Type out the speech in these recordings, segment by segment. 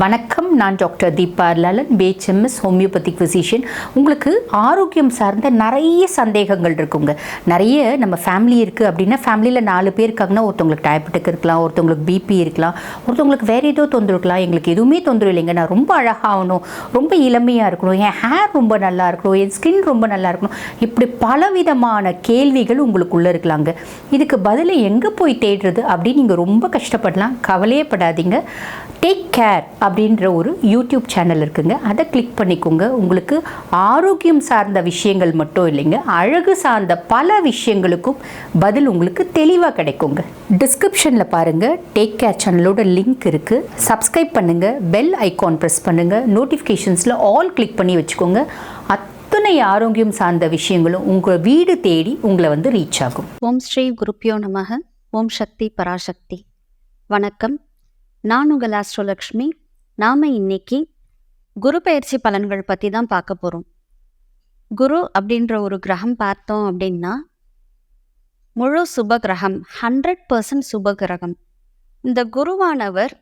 வணக்கம். நான் doctor Deepa Lalan BHMS homeopathic physician உங்களுக்கு ஆரோக்கியம் சார்ந்த நிறைய சந்தேகங்கள் இருக்குங்க. நிறைய நம்ம ஃபேமிலி இருக்குது அப்படின்னா ஃபேமிலியில் நாலு பேர் இருக்காங்கன்னா ஒருத்தவங்களுக்கு டயபெட்டிக் இருக்கலாம் ஒருத்தவங்களுக்கு பிபி இருக்கலாம் ஒருத்தவங்களுக்கு வேறு ஏதோ தொந்தரவு இருக்கலாம். எங்களுக்கு எதுவுமே தொந்தரவு இல்லைங்க. நான் ரொம்ப அழகாகணும் ரொம்ப இளமையாக இருக்கணும். என் ஹேர் ரொம்ப நல்லா இருக்கணும். என் ஸ்கின் ரொம்ப நல்லா இருக்கணும். இப்படி பலவிதமான கேள்விகள் உங்களுக்குள்ளே இருக்கலாங்க. இதுக்கு பதிலை எங்கே போய் தேடுறது அப்படின்னு நீங்கள் ரொம்ப கஷ்டப்படலாம். கவலையே படாதீங்க. டேக் கேர் அப்படின்ற ஒரு யூடியூப் சேனல் இருக்குங்க. அதை கிளிக் பண்ணிக்கோங்க. உங்களுக்கு ஆரோக்கியம் சார்ந்த விஷயங்கள் மட்டும் இல்லைங்க. அழகு சார்ந்த பல விஷயங்களுக்கும் பதில் உங்களுக்கு தெளிவாக கிடைக்குங்க. டிஸ்கிரிப்ஷனில் பாருங்கள் டேக் கேர் சேனலோட லிங்க் இருக்குது சப்ஸ்கிரைப் பண்ணுங்கள் பெல் ஐக்கான் ப்ரெஸ் பண்ணுங்கள் நோட்டிஃபிகேஷன்ஸில் ஆல் கிளிக் பண்ணி வச்சுக்கோங்க. அத்தனை ஆரோக்கியம் சார்ந்த விஷயங்களும் உங்கள் வீடு தேடி உங்களை வந்து ரீச் ஆகும். ஓம் ஸ்ரீ குருப்பியோ நமக. ஓம் சக்தி பராசக்தி. வணக்கம். நான் உங்கள் ஆஸ்ட்ரோலக்ஷ்மி. நாம் இன்னைக்கு குரு பயிற்சி பலன்கள் பற்றி தான் பார்க்க போகிறோம் குரு அப்படின்ற ஒரு கிரகம் பார்த்தோம் அப்படின்னா முழு சுப கிரகம் ஹண்ட்ரட் பர்சன்ட் சுப கிரகம். இந்த குருவானவர்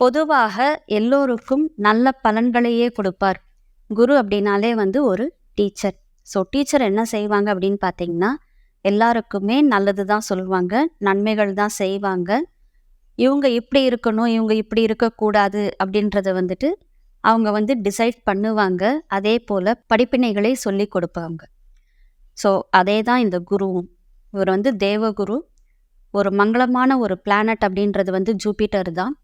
பொதுவாக எல்லோருக்கும் நல்ல பலன்களையே கொடுப்பார். குரு அப்படின்னாலே வந்து ஒரு டீச்சர். ஸோ டீச்சர் என்ன செய்வாங்க அப்படின்னு பார்த்தீங்கன்னா எல்லாருக்குமே நல்லது தான் சொல்லுவாங்க நன்மைகள் தான் செய்வாங்க. இவங்க இப்படி இருக்கணும் இவங்க இப்படி இருக்கக்கூடாது அப்படின்றத வந்துட்டு அவங்க வந்து டிசைட் பண்ணுவாங்க. அதே போல் படிப்பினைகளை சொல்லி கொடுப்பாங்க. ஸோ அதே தான் இந்த குருவும். இவர் வந்து தேவகுரு. ஒரு மங்களமான ஒரு பிளானட் அப்படின்றது வந்து ஜூபிட்டர் தான்.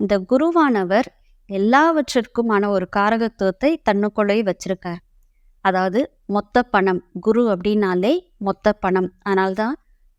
இந்த குருவானவர் எல்லாவற்றிற்குமான ஒரு காரகத்துவத்தை தன்னுக்குள்ளே வச்சிருக்கார். அதாவது மொத்த பணம் குரு அப்படின்னாலே மொத்த பணம். அதனால்தான்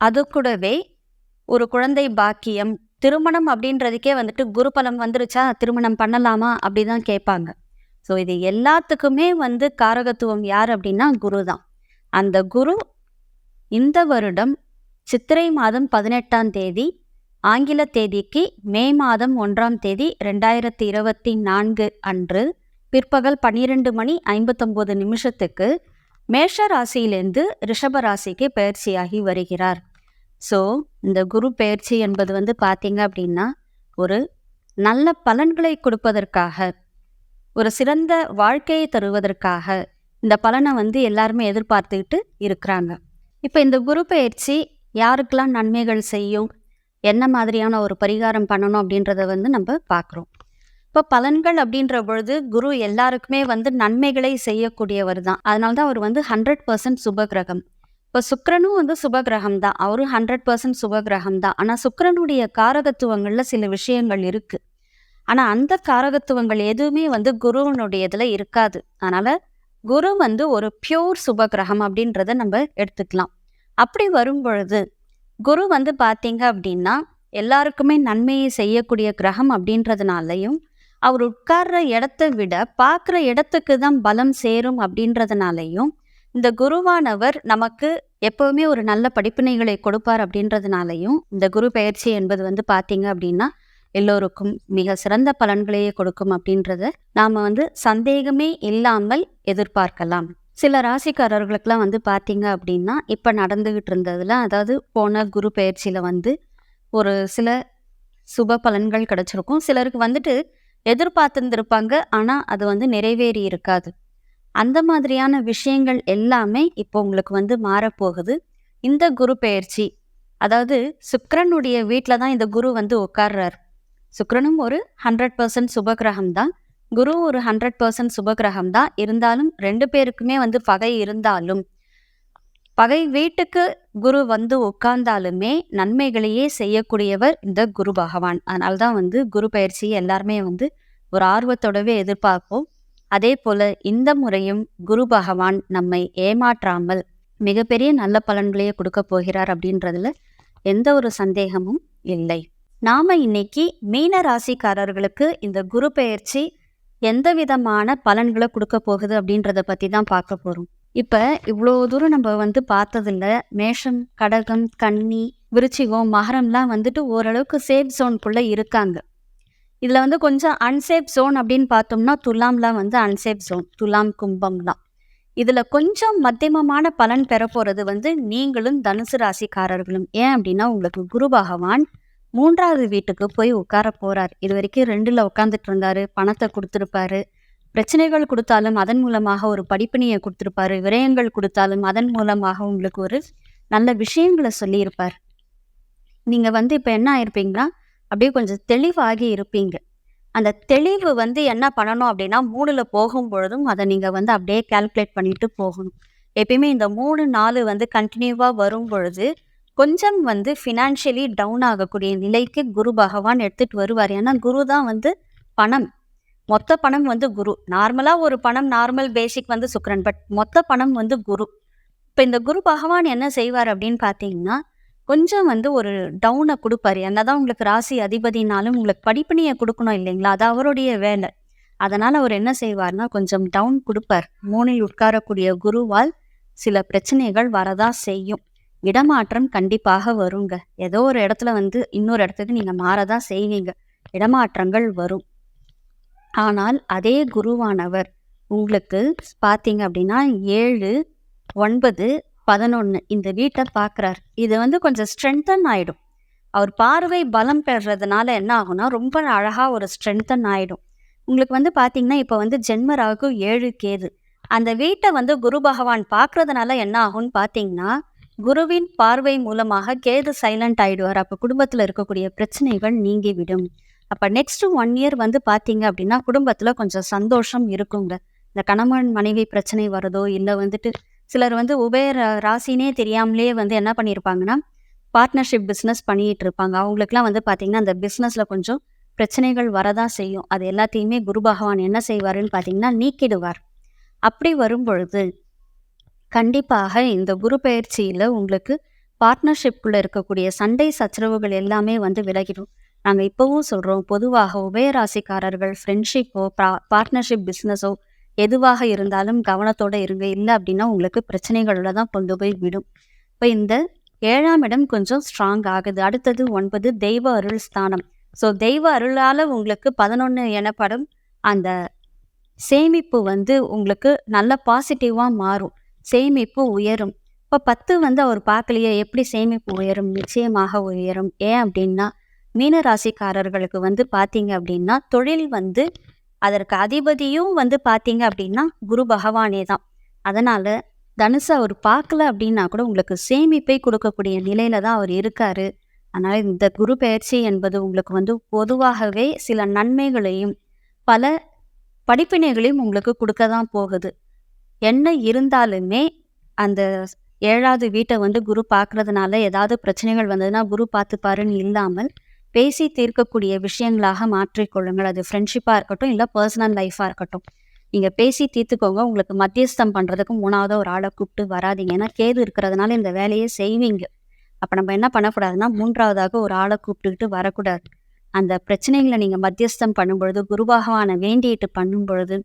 அது கூடவே ஒரு குழந்தை பாக்கியம் திருமணம் அப்படின்றதுக்கே வந்துட்டு குருபலம் வந்துருச்சா திருமணம் பண்ணலாமா அப்படி தான் கேட்பாங்க. ஸோ இது எல்லாத்துக்குமே வந்து காரகத்துவம் யார் அப்படின்னா குரு தான் அந்த குரு இந்த வருடம் சித்திரை மாதம் பதினெட்டாம் தேதி ஆங்கில தேதிக்கு மே மாதம் ஒன்றாம் தேதி ரெண்டாயிரத்தி இருபத்தி நான்கு அன்று பிற்பகல் பன்னிரெண்டு மணி ஐம்பத்தொம்போது நிமிஷத்துக்கு மேஷ ராசியிலிருந்து ரிஷப ராசிக்கு பயிற்சியாகி வருகிறார். ஸோ இந்த குரு பயிற்சி என்பது வந்து பார்த்தீங்க அப்படின்னா ஒரு நல்ல பலன்களை கொடுப்பதற்காக ஒரு சிறந்த வாழ்க்கையை தருவதற்காக இந்த பலனை வந்து எல்லாருமே எதிர்பார்த்துக்கிட்டு இருக்கிறாங்க. இப்போ இந்த குரு பயிற்சி யாருக்கெல்லாம் நன்மைகள் செய்யும் என்ன மாதிரியான ஒரு பரிகாரம் பண்ணணும் அப்படின்றத வந்து நம்ம பார்க்குறோம் இப்போ பலன்கள் அப்படின்ற பொழுது குரு எல்லாருக்குமே வந்து நன்மைகளை செய்யக்கூடியவர் தான். அதனால தான் அவர் வந்து ஹண்ட்ரட் பர்சன்ட் சுபகிரகம் இப்போ சுக்கரனும் வந்து சுப கிரகம் தான் அவரும் ஹண்ட்ரட் பர்சன்ட் சுபகிரகம் தான் ஆனால் சுக்கரனுடைய காரகத்துவங்களில் சில விஷயங்கள் இருக்குது ஆனால் அந்த காரகத்துவங்கள் எதுவுமே வந்து குருவனுடையதுல இருக்காது. அதனால் குரு வந்து ஒரு பியோர் சுப கிரகம் அப்படின்றத நம்ம எடுத்துக்கலாம். அப்படி வரும் பொழுது குரு வந்து பார்த்தீங்க அப்படின்னா எல்லாருக்குமே நன்மையை செய்யக்கூடிய கிரகம் அப்படின்றதுனாலையும் அவர் உட்கார்ற இடத்தை விட பார்க்குற இடத்துக்கு தான் பலம் சேரும் அப்படின்றதுனாலையும் இந்த குருவானவர் நமக்கு எப்பவுமே ஒரு நல்ல படிப்பினைகளை கொடுப்பார் அப்படின்றதுனாலையும் இந்த குரு பயிற்சி என்பது வந்து பார்த்தீங்க அப்படின்னா எல்லோருக்கும் மிக சிறந்த பலன்களையே கொடுக்கும் அப்படின்றத நாம் வந்து சந்தேகமே இல்லாமல் எதிர்பார்க்கலாம். சில ராசிக்காரர்களுக்கெல்லாம் வந்து பார்த்தீங்க அப்படின்னா இப்போ நடந்துகிட்டு இருந்ததில் அதாவது போன குரு பயிற்சியில் வந்து ஒரு சில சுப பலன்கள் கிடச்சிருக்கும். சிலருக்கு வந்துட்டு எதிர்பார்த்துருந்துருப்பாங்க. ஆனால் அது வந்து நிறைவேறி இருக்காது. அந்த மாதிரியான விஷயங்கள் எல்லாமே இப்போ உங்களுக்கு வந்து மாறப்போகுது. இந்த குரு பெயர்ச்சி அதாவது சுக்ரனுடைய வீட்டில் தான் இந்த குரு வந்து உட்கார்றார். சுக்ரனும் ஒரு ஹண்ட்ரட் பர்சன்ட் சுபகிரகம் தான். குரு ஒரு ஹண்ட்ரட் பர்சன்ட் சுபகிரகம் தான். இருந்தாலும் ரெண்டு பேருக்குமே வந்து பகை இருந்தாலும் பகை வீட்டுக்கு குரு வந்து உட்கார்ந்தாலுமே நன்மைகளையே செய்யக்கூடியவர் இந்த குரு பகவான். அதனால்தான் வந்து குரு பயிற்சி எல்லாருமே வந்து ஒரு ஆர்வத்தோடவே எதிர்பார்ப்போம். அதே போல இந்த முறையும் குரு பகவான் நம்மை ஏமாற்றாமல் மிகப்பெரிய நல்ல பலன்களையே கொடுக்க போகிறார் அப்படின்றதுல எந்த ஒரு சந்தேகமும் இல்லை. நாம இன்னைக்கு மீன ராசிக்காரர்களுக்கு இந்த குரு பெயர்ச்சி எந்த விதமான பலன்களை கொடுக்க போகுது அப்படின்றத பத்தி தான் பார்க்க போறோம். இப்ப இவ்வளோ தூரம் நம்ம வந்து பார்த்ததில்ல மேஷம் கடகம் கன்னி விருச்சிகம் மகரம்லாம் வந்துட்டு ஓரளவுக்கு சேஃப் ஜோனுக்குள்ள இருக்காங்க. இதில் வந்து கொஞ்சம் அன்சேஃப் ஜோன் அப்படின்னு பார்த்தோம்னா துலாம்லாம் வந்து அன்சேஃப் ஜோன் துலாம் கும்பம்லாம் இதில் கொஞ்சம் மத்தியமமான பலன் பெற போகிறது வந்து நீங்களும் தனுசு ராசிக்காரர்களும். ஏன் அப்படின்னா உங்களுக்கு குரு பகவான் மூன்றாவது வீட்டுக்கு போய் உட்கார போகிறார் இது வரைக்கும் ரெண்டில் உட்காந்துட்டு இருந்தாரு பணத்தை கொடுத்துருப்பாரு பிரச்சனைகள் கொடுத்தாலும் அதன் மூலமாக ஒரு படிப்பினையை கொடுத்துருப்பாரு விரயங்கள் கொடுத்தாலும் அதன் மூலமாக உங்களுக்கு ஒரு நல்ல விஷயங்களை சொல்லியிருப்பார். நீங்கள் வந்து இப்போ என்ன ஆயிருப்பீங்கன்னா அப்படியே கொஞ்சம் தெளிவாகி இருப்பீங்க. அந்த தெளிவு வந்து என்ன பண்ணணும் அப்படின்னா மூணுல போகும் பொழுதும் அதை நீங்க வந்து அப்படியே கால்குலேட் பண்ணிட்டு போகணும். எப்பயுமே இந்த மூணு நாலு வந்து கண்டினியூவா வரும் பொழுது கொஞ்சம் வந்து ஃபினான்ஷியலி டவுன் ஆகக்கூடிய நிலைக்கு குரு பகவான் எடுத்துட்டு வருவார். ஏன்னா குரு தான் வந்து பணம். மொத்த பணம் வந்து குரு. நார்மலாக ஒரு பணம் நார்மல் பேசிக் வந்து சுக்கரன். பட் மொத்த பணம் வந்து குரு. இப்போ இந்த குரு பகவான் என்ன செய்வார் அப்படின்னு பார்த்தீங்கன்னா கொஞ்சம் வந்து ஒரு டவுனை கொடுப்பாரு. என்னதான் உங்களுக்கு ராசி அதிபதினாலும் உங்களுக்கு படிப்பினையை கொடுக்கணும் இல்லைங்களா? அது அவருடைய வேலை. அதனால் அவர் என்ன செய்வார்னா கொஞ்சம் டவுன் கொடுப்பார். மூணில் உட்காரக்கூடிய குருவால் சில பிரச்சனைகள் வரதா செய்யும். இடமாற்றம் கண்டிப்பாக வருங்க. ஏதோ ஒரு இடத்துல வந்து இன்னொரு இடத்துக்கு நீங்கள் மாறதா செய்வீங்க. இடமாற்றங்கள் வரும். ஆனால் அதே குருவானவர் உங்களுக்கு பார்த்தீங்க அப்படின்னா ஏழு ஒன்பது பதினொன்று இந்த வீட்டை பார்க்குறார் இது வந்து கொஞ்சம் ஸ்ட்ரென்தன் ஆகிடும் அவர் பார்வை பலம் பெறுறதுனால என்ன ஆகும்னா ரொம்ப அழகாக ஒரு ஸ்ட்ரென்தன் ஆகிடும் உங்களுக்கு வந்து பார்த்தீங்கன்னா இப்போ வந்து ஜென்மராகு ஏழு கேது. அந்த வீட்டை வந்து குரு பகவான் பார்க்கறதுனால என்ன ஆகும்னு பார்த்தீங்கன்னா குருவின் பார்வை மூலமாக கேது சைலண்ட் ஆகிடுவார் அப்போ குடும்பத்தில் இருக்கக்கூடிய பிரச்சனைகள் நீங்கிவிடும். அப்போ நெக்ஸ்ட் ஒன் இயர் வந்து பார்த்தீங்க அப்படின்னா குடும்பத்தில் கொஞ்சம் சந்தோஷம் இருக்குங்க. இந்த கணவன் மனைவி பிரச்சனை வரதோ இல்லை வந்துட்டு சிலர் வந்து உபய ராசினே தெரியாமலே வந்து என்ன பண்ணியிருப்பாங்கன்னா பார்ட்னர்ஷிப் பிஸ்னஸ் பண்ணிட்டு இருப்பாங்க. அவங்களுக்குலாம் வந்து பார்த்தீங்கன்னா அந்த பிஸ்னஸில் கொஞ்சம் பிரச்சனைகள் வரதான் செய்யும். அது எல்லாத்தையுமே குரு பகவான் என்ன செய்வாருன்னு பார்த்தீங்கன்னா நீக்கிடுவார். அப்படி வரும் பொழுது கண்டிப்பாக இந்த குரு பயிற்சியில் உங்களுக்கு பார்ட்னர்ஷிப்புள்ள இருக்கக்கூடிய சண்டை சச்சரவுகள் எல்லாமே வந்து விலகிடும். நாங்கள் இப்போவும் சொல்கிறோம் பொதுவாக உபயராசிக்காரர்கள் ஃப்ரெண்ட்ஷிப்போ பார்ட்னர்ஷிப் பிஸ்னஸோ எதுவாக இருந்தாலும் கவனத்தோடு இருங்க. இல்லை அப்படின்னா உங்களுக்கு பிரச்சனைகளில் தான் கொண்டு போய் விடும். இப்போ இந்த ஏழாம் இடம் கொஞ்சம் ஸ்ட்ராங் ஆகுது. அடுத்தது ஒன்பது தெய்வ அருள் ஸ்தானம். ஸோ தெய்வ அருளால் உங்களுக்கு பதினொன்று எனப்படும் அந்த சேமிப்பு வந்து உங்களுக்கு நல்ல பாசிட்டிவாக மாறும். சேமிப்பு உயரும். இப்போ பத்து வந்து அவர் பார்க்கலையே எப்படி சேமிப்பு உயரும்? நிச்சயமாக உயரும். ஏன் அப்படின்னா மீன ராசிக்காரர்களுக்கு வந்து பார்த்தீங்க அப்படின்னா தொழில் வந்து அதற்கு அதிபதியும் வந்து பார்த்தீங்க அப்படின்னா குரு பகவானே தான். அதனால தனுசு அவர் பார்க்கல அப்படின்னா கூட உங்களுக்கு சேமிப்பை கொடுக்கக்கூடிய நிலையில தான் அவர் இருக்காரு. அதனால் இந்த குரு பயிற்சி என்பது உங்களுக்கு வந்து பொதுவாகவே சில நன்மைகளையும் பல படிப்பினைகளையும் உங்களுக்கு கொடுக்க தான் போகுது. என்ன இருந்தாலுமே அந்த ஏழாவது வீட்டை வந்து குரு பார்க்கறதுனால ஏதாவது பிரச்சனைகள் வந்ததுன்னா குரு பார்த்துப்பாருன்னு இல்லாமல் பேசி தீர்க்கக்கூடிய விஷயங்களாக மாற்றிக்கொள்ளுங்கள் அது ஃப்ரெண்ட்ஷிப்பாக இருக்கட்டும் இல்லை பர்சனல் லைஃபாக இருக்கட்டும். நீங்கள் பேசி தீர்த்துக்கோங்க. உங்களுக்கு மத்தியஸ்தம் பண்ணுறதுக்கு மூணாவது ஒரு ஆளை கூப்பிட்டு வராதீங்க. ஏன்னா கேது இருக்கிறதுனால இந்த வேலையை செய்வீங்க. அப்போ நம்ம என்ன பண்ணக்கூடாதுன்னா மூன்றாவதாக ஒரு ஆளை கூப்பிட்டுக்கிட்டு வரக்கூடாது. அந்த பிரச்சனைகளை நீங்கள் மத்தியஸ்தம் பண்ணும்பொழுது பொழுது வேண்டிட்டு பண்ணும் பொழுது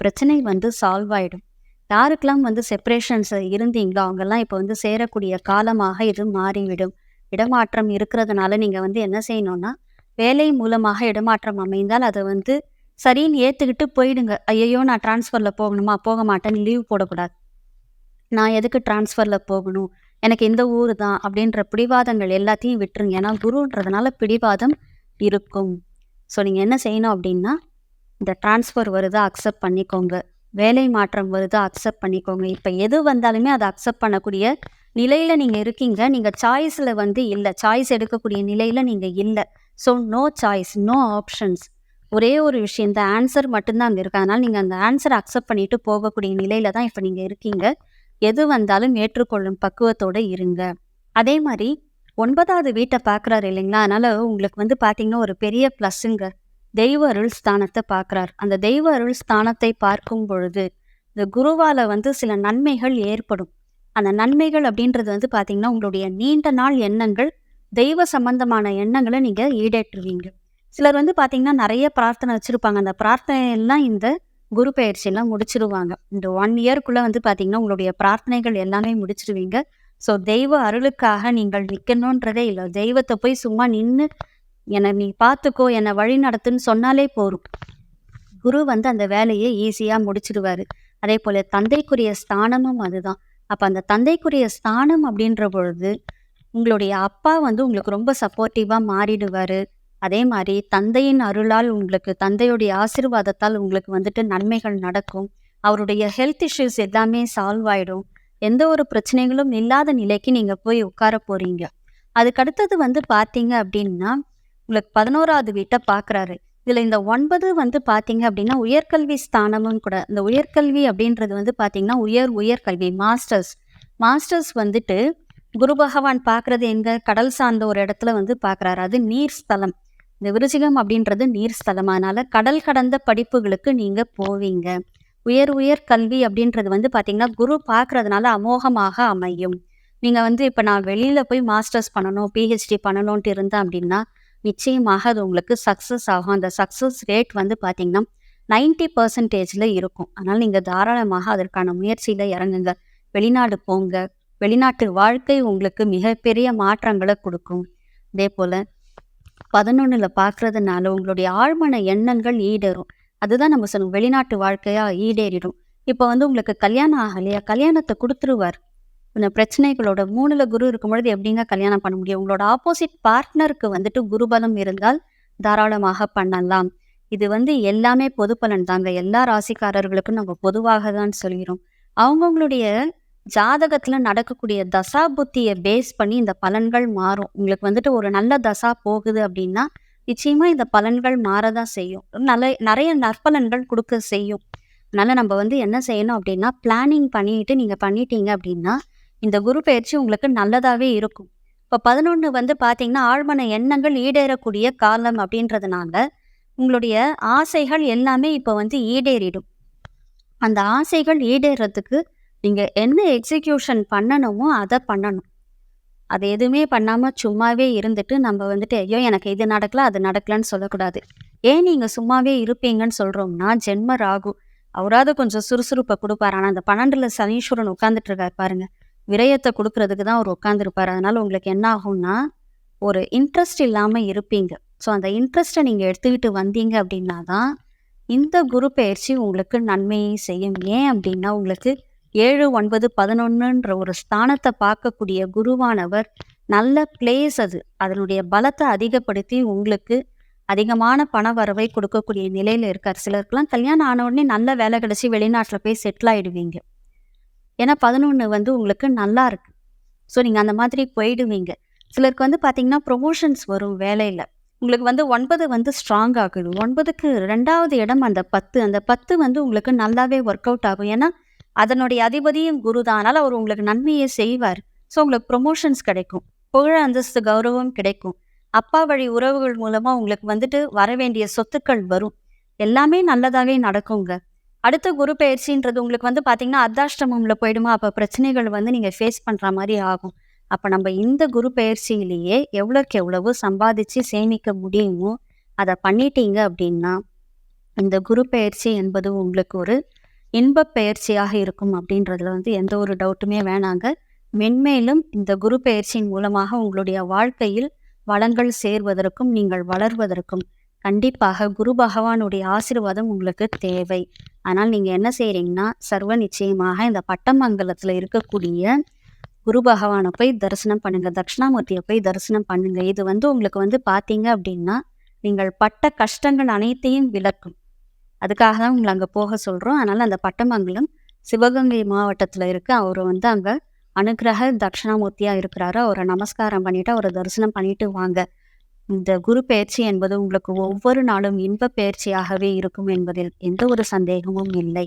பிரச்சனை வந்து சால்வ் ஆகிடும் யாருக்கெல்லாம் வந்து செப்பரேஷன்ஸ் இருந்தீங்களோ அவங்கெல்லாம் இப்போ வந்து சேரக்கூடிய காலமாக இது மாறிவிடும். இடமாற்றம் இருக்கிறதுனால நீங்கள் வந்து என்ன செய்யணும்னா வேலை மூலமாக இடமாற்றம் அமைந்தால் அதை வந்து சரின்னு ஏற்றுக்கிட்டு போயிடுங்க. ஐயையோ நான் ட்ரான்ஸ்ஃபரில் போகணுமா? போக மாட்டேன்னு லீவ் போடக்கூடாது. நான் எதுக்கு ட்ரான்ஸ்ஃபரில் போகணும்? எனக்கு இந்த ஊர் தான் அப்படின்ற பிடிவாதங்கள் எல்லாத்தையும் விட்டுருங்க. ஏன்னா குருன்றதுனால பிடிவாதம் இருக்கும். ஸோ நீங்கள் என்ன செய்யணும் அப்படின்னா இந்த ட்ரான்ஸ்ஃபர் வருதா அக்செப்ட் பண்ணிக்கோங்க. வேலை மாற்றம் வருதா அக்செப்ட் பண்ணிக்கோங்க. இப்போ எது வந்தாலுமே அதை அக்செப்ட் பண்ணக்கூடிய நிலையில் நீங்கள் இருக்கீங்க. நீங்கள் சாய்ஸில் வந்து இல்லை. சாய்ஸ் எடுக்கக்கூடிய நிலையில் நீங்கள் இல்லை. So no choice no options ஒரே ஒரு விஷயம் இந்த ஆன்சர் மட்டும்தான் அங்கே இருக்கு. அதனால் நீங்கள் அந்த ஆன்சரை அக்செப்ட் பண்ணிட்டு போகக்கூடிய நிலையில தான் இப்போ நீங்கள் இருக்கீங்க. எது வந்தாலும் ஏற்றுக்கொள்ளும் பக்குவத்தோட இருங்க. அதே மாதிரி ஒன்பதாவது வீட்டை பார்க்குறாரு இல்லைங்களா? அதனால உங்களுக்கு வந்து பார்த்தீங்கன்னா ஒரு பெரிய ப்ளஸ்ஸுங்க தெய்வ அருள் ஸ்தானத்தை பார்க்குறார் அந்த தெய்வ அருள் ஸ்தானத்தை பார்க்கும் பொழுது இந்த குருவால வந்து சில நன்மைகள் ஏற்படும். அந்த நன்மைகள் அப்படின்றது வந்து பார்த்தீங்கன்னா உங்களுடைய நீண்ட நாள் எண்ணங்கள் தெய்வ சம்பந்தமான எண்ணங்களை நீங்கள் ஈடேற்றுவீங்க. சிலர் வந்து பார்த்தீங்கன்னா நிறைய பிரார்த்தனை வச்சுருப்பாங்க. அந்த பிரார்த்தனை எல்லாம் இந்த குரு பயிற்சியெல்லாம் முடிச்சிருவாங்க. இந்த ஒன் இயர்க்குள்ளே வந்து பார்த்தீங்கன்னா உங்களுடைய பிரார்த்தனைகள் எல்லாமே முடிச்சிருவீங்க. ஸோ தெய்வ அருளுக்காக நீங்கள் நிற்கணுன்றதே இல்லை. தெய்வத்தை போய் சும்மா நின்று என்னை நீ பார்த்துக்கோ என்னை வழி நடத்துன்னு சொன்னாலே போதும். குரு வந்து அந்த வேலையை ஈஸியாக முடிச்சிடுவாரு அதே போல் தந்தைக்குரிய ஸ்தானமும் அதுதான். அப்போ அந்த தந்தைக்குரிய ஸ்தானம் அப்படின்ற பொழுது உங்களுடைய அப்பா வந்து உங்களுக்கு ரொம்ப சப்போர்ட்டிவாக மாறிடுவார். அதே மாதிரி தந்தையின் அருளால் உங்களுக்கு தந்தையுடைய ஆசீர்வாதத்தால் உங்களுக்கு வந்துட்டு நன்மைகள் நடக்கும். அவருடைய ஹெல்த் இஷ்யூஸ் எல்லாமே சால்வ் ஆகிடும் எந்த ஒரு பிரச்சனைகளும் இல்லாத நிலைக்கு நீங்கள் போய் உட்கார போகிறீங்க அதுக்கடுத்தது வந்து பார்த்தீங்க அப்படின்னா உங்களுக்கு பதினோராவது வீட்டை பார்க்குறாரு இதில் இந்த ஒன்பது வந்து பார்த்தீங்க அப்படின்னா உயர்கல்வி ஸ்தானமும் கூட இந்த உயர்கல்வி அப்படின்றது வந்து பார்த்தீங்கன்னா உயர் உயர்கல்வி மாஸ்டர்ஸ் மாஸ்டர்ஸ் வந்துட்டு குரு பகவான் பார்க்குறது எங்கே? கடல் சார்ந்த ஒரு இடத்துல வந்து பார்க்குறாரு அது நீர் ஸ்தலம். இந்த விருச்சிகம் அப்படின்றது நீர் ஸ்தலம். அதனால் கடல் கடந்த படிப்புகளுக்கு நீங்கள் போவீங்க. உயர் உயர் கல்வி அப்படின்றது வந்து பார்த்தீங்கன்னா குரு பார்க்குறதுனால அமோகமாக அமையும். நீங்கள் வந்து இப்போ நான் வெளியில் போய் மாஸ்டர்ஸ் பண்ணணும் பிஹெச்டி பண்ணணும்ட்டு இருந்தேன் அப்படின்னா நிச்சயமாக அது உங்களுக்கு சக்ஸஸ் ஆகும். அந்த சக்ஸஸ் ரேட் வந்து பார்த்தீங்கன்னா நைன்டி பர்சன்டேஜில் இருக்கும். அதனால் நீங்கள் தாராளமாக அதற்கான முயற்சியில் இறங்குங்க. வெளிநாடு போங்க. வெளிநாட்டு வாழ்க்கை உங்களுக்கு மிகப்பெரிய மாற்றங்களை கொடுக்கும். அதே போல் பதினொன்றில் பார்க்கறதுனால உங்களுடைய ஆழ்மன எண்ணங்கள் ஈடேறும். அதுதான் நம்ம சொல்லுவோம் வெளிநாட்டு வாழ்க்கையாக ஈடேறிடும். இப்போ வந்து உங்களுக்கு கல்யாணம் ஆகலையா? கல்யாணத்தை கொடுத்துருவார். இந்த பிரச்சனைகளோட மூணுல குரு இருக்கும் பொழுது எப்படிங்க கல்யாணம் பண்ண முடியும்? உங்களோட ஆப்போசிட் பார்ட்னருக்கு வந்துட்டு குருபலம் இருந்தால் தாராளமாக பண்ணலாம். இது வந்து எல்லாமே பொது பலன் தாங்க எல்லா ராசிக்காரர்களுக்கும் நம்ம பொதுவாக தான் சொல்கிறோம். அவங்கவுங்களுடைய ஜாதகத்துல நடக்கக்கூடிய தசா புத்தியை பேஸ் பண்ணி இந்த பலன்கள் மாறும். உங்களுக்கு வந்துட்டு ஒரு நல்ல தசா போகுது அப்படின்னா நிச்சயமா இந்த பலன்கள் மாறதான் செய்யும். நல்ல நிறைய நற்பலன்கள் கொடுக்க செய்யும். அதனால நம்ம வந்து என்ன செய்யணும் அப்படின்னா பிளானிங் பண்ணிட்டு நீங்க பண்ணிட்டீங்க அப்படின்னா இந்த குரு பயிற்சி உங்களுக்கு நல்லதாகவே இருக்கும். இப்போ பதினொன்று வந்து பார்த்தீங்கன்னா ஆழ்மன எண்ணங்கள் ஈடேறக்கூடிய காலம் அப்படின்றதுனால உங்களுடைய ஆசைகள் எல்லாமே இப்போ வந்து ஈடேறிடும். அந்த ஆசைகள் ஈடேறதுக்கு நீங்கள் என்ன எக்ஸிக்யூஷன் பண்ணணுமோ அதை பண்ணணும். அது எதுவுமே பண்ணாமல் சும்மாவே இருந்துட்டு நம்ம வந்துட்டு ஐயோ எனக்கு இது நடக்கல அது நடக்கலன்னு சொல்லக்கூடாது. ஏன் நீங்கள் சும்மாவே இருப்பீங்கன்னு சொல்கிறோம்னா ஜென்ம ராகு. அவராவது கொஞ்சம் சுறுசுறுப்பை கொடுப்பார். ஆனால் அந்த பன்னெண்டில் சனீஸ்வரன் உட்காந்துட்டு இருக்கார் பாருங்க. விரயத்தை கொடுக்கறதுக்கு தான் அவர் உட்காந்துருப்பார் அதனால் உங்களுக்கு என்ன ஆகும்னா ஒரு இன்ட்ரெஸ்ட் இல்லாமல் இருப்பீங்க. ஸோ அந்த இன்ட்ரெஸ்ட்டை நீங்கள் எடுத்துக்கிட்டு வந்தீங்க அப்படின்னா தான் இந்த குரு பயிற்சி உங்களுக்கு நன்மையை செய்யும். ஏன் அப்படின்னா உங்களுக்கு ஏழு ஒன்பது பதினொன்றுன்ற ஒரு ஸ்தானத்தை பார்க்கக்கூடிய குருவானவர் நல்ல பிளேஸ் அது. அதனுடைய பலத்தை அதிகப்படுத்தி உங்களுக்கு அதிகமான பண வரவை கொடுக்கக்கூடிய நிலையில இருக்கார். சிலருக்குலாம் கல்யாணம் ஆன உடனே நல்ல வேலை கிடைச்சி வெளிநாட்டில் போய் செட்டில் ஆயிடுவீங்க. ஏன்னா பதினொன்று வந்து உங்களுக்கு நல்லா இருக்கு. ஸோ நீங்கள் அந்த மாதிரி போயிடுவீங்க. சிலருக்கு வந்து பார்த்தீங்கன்னா ப்ரொமோஷன்ஸ் வரும் வேலையில். உங்களுக்கு வந்து ஒன்பது வந்து ஸ்ட்ராங் ஆகுது. ஒன்பதுக்கு ரெண்டாவது இடம் அந்த பத்து. அந்த பத்து வந்து உங்களுக்கு நல்லாவே ஒர்க் அவுட் ஆகும். ஏன்னா அதனுடைய அதிபதியும் குரு தான் அதனால் அவர் உங்களுக்கு நன்மையை செய்வார். ஸோ உங்களுக்கு ப்ரொமோஷன்ஸ் கிடைக்கும். புகழ அந்தஸ்து கௌரவம் கிடைக்கும். அப்பா வழி உறவுகள் மூலமாக உங்களுக்கு வந்துட்டு வர வேண்டிய சொத்துக்கள் வரும். எல்லாமே நல்லதாகவே நடக்குங்க. அடுத்த குரு பயிற்சின்றது உங்களுக்கு வந்து பார்த்தீங்கன்னா அர்த்தாஷ்டமம்ல போயிடுமா? அப்போ பிரச்சனைகள் வந்து நீங்கள் ஃபேஸ் பண்ணுற மாதிரி ஆகும். அப்போ நம்ம இந்த குரு பயிற்சியிலேயே எவ்வளோக்கு எவ்வளவு சம்பாதிச்சு சேமிக்க முடியுமோ அதை பண்ணிட்டீங்க அப்படின்னா இந்த குரு பயிற்சி என்பது உங்களுக்கு ஒரு இன்பப் பயிற்சியாக இருக்கும் அப்படின்றதுல வந்து எந்த ஒரு டவுட்டுமே வேணாங்க. மென்மேலும் இந்த குரு பயிற்சியின் மூலமாக உங்களுடைய வாழ்க்கையில் வளங்கள் சேர்வதற்கும் நீங்கள் வளர்வதற்கும் கண்டிப்பாக குரு பகவானுடைய ஆசீர்வாதம் உங்களுக்கு தேவை. ஆனால் நீங்கள் என்ன செய்கிறீங்கன்னா சர்வ நிச்சயமாக இந்த பட்டமங்கலத்தில் இருக்கக்கூடிய குரு பகவானை போய் தரிசனம் பண்ணுங்க. தட்சிணாமூர்த்தியை போய் தரிசனம் பண்ணுங்க. இது வந்து உங்களுக்கு வந்து பார்த்தீங்க அப்படின்னா நீங்கள் பட்ட கஷ்டங்கள் அனைத்தையும் விளக்கும். அதுக்காக தான் உங்களை அங்கே போக சொல்கிறோம் அதனால் அந்த பட்டமங்கலம் சிவகங்கை மாவட்டத்தில் இருக்க. அவர் வந்து அங்கே அனுகிரக தட்சிணாமூர்த்தியாக இருக்கிறாரு. அவரை நமஸ்காரம் பண்ணிவிட்டு அவரை தரிசனம் பண்ணிட்டு வாங்க. இந்த குரு பயிற்சி என்பது உங்களுக்கு ஒவ்வொரு நாளும் இன்ப பயிற்சியாகவே இருக்கும் என்பதில் எந்த ஒரு சந்தேகமும் இல்லை.